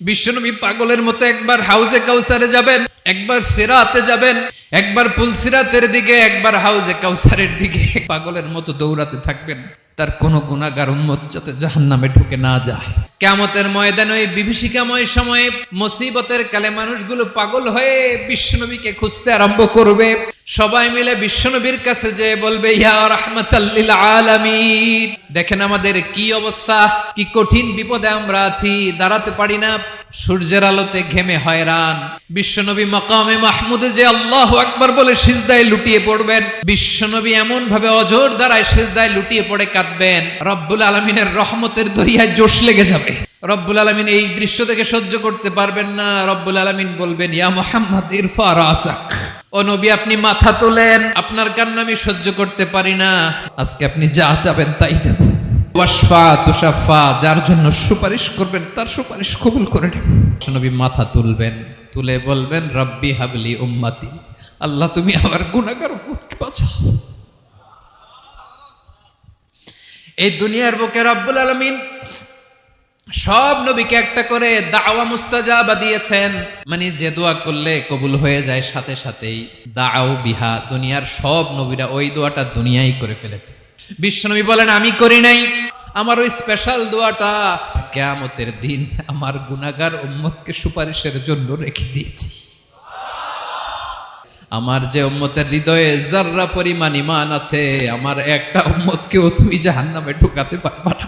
বিশ্বনবী পাগলের মতো একবার হাউজে কাউসারে যাবেন, একবার সেরাতে যাবেন, একবার পুলসিরাতের দিকে, একবার হাউজে কাউসারের দিকে। পাগলের মতো দৌড়াতে থাকবেন। তার কোনো গুণাগার উম্মত যাতে জাহান নামে ঢুকে না যায়। কেমতের ময়দানে ওই বিভীষিকাময় সময়ে মুসিবতের কালে মানুষগুলো পাগল হয়ে বিশ্বনবীকে খুঁজতে আরম্ভ করবে। সবাই মিলে বিশ্বনবীর কাছে যে বলবে দেখেন আমাদের কি অবস্থা, কি কঠিন বিপদে আমরা আছি, দাঁড়াতে পারি না। সূর্যের আলোতে ঘেমে হয়রান। বিশ্বনবী মকামে মাহমুদে যে আল্লাহ আকবার বলে সিজদায় লুটিয়ে পড়বেন, বিশ্বনবী এমন ভাবে অজোর দ্বারায় সিজদায় লুটিয়ে পড়ে কাঁদবেন। রব্বুল আলমিনের রহমতের দরিয়ায় জোশ লেগে যাবে। রব্বুল আলমিন এই দৃশ্য থেকে সহ্য করতে পারবেন না। রব্বুল আলমিন বলবেন, ইয়া মোহাম্মদ ইরফা রাসাক ও নবী, আপনি মাথা তোলেন। আপনার কান্না আমি সহ্য করতে পারি না। আজকে আপনি যা চাবেন তাই দেব। ওয়াসফা তুষাফা যার জন্য সুপারিশ করবেন, তার সুপারিশ কবুল করে নেব নবী মাথা তুলবেন, তুলে বলবেন, রব্বি হাবলি উম্মাতি, আল্লাহ তুমি আমার গুণাগার উম্মতকে বাঁচাও। এই দুনিয়ার বুকে রব্বুল আলমিন সব নবীকে একটা করে দাওয়া মুস্তাজাবা দিয়েছেন। মানে যে দোয়া করলে কবুল হয়ে যায় সাথে সাথেই, দাও বিহা দুনিয়ার সব নবীরা ওই দোয়াটা দুনিয়াই করে ফেলেছে। বিশ্বনবী বলেন, আমি করি নাই। আমার ওই স্পেশাল দোয়াটা কেয়ামতের দিন আমার গুনাগার উম্মতকে সুপারিশের জন্য রেখে দিয়েছি। আমার যে উম্মতের হৃদয়ে জাররা পরিমাণ ইমান আছে, আমার একটা উম্মতকেও তুই জাহান্নামে ঢুকাতে পারবা না।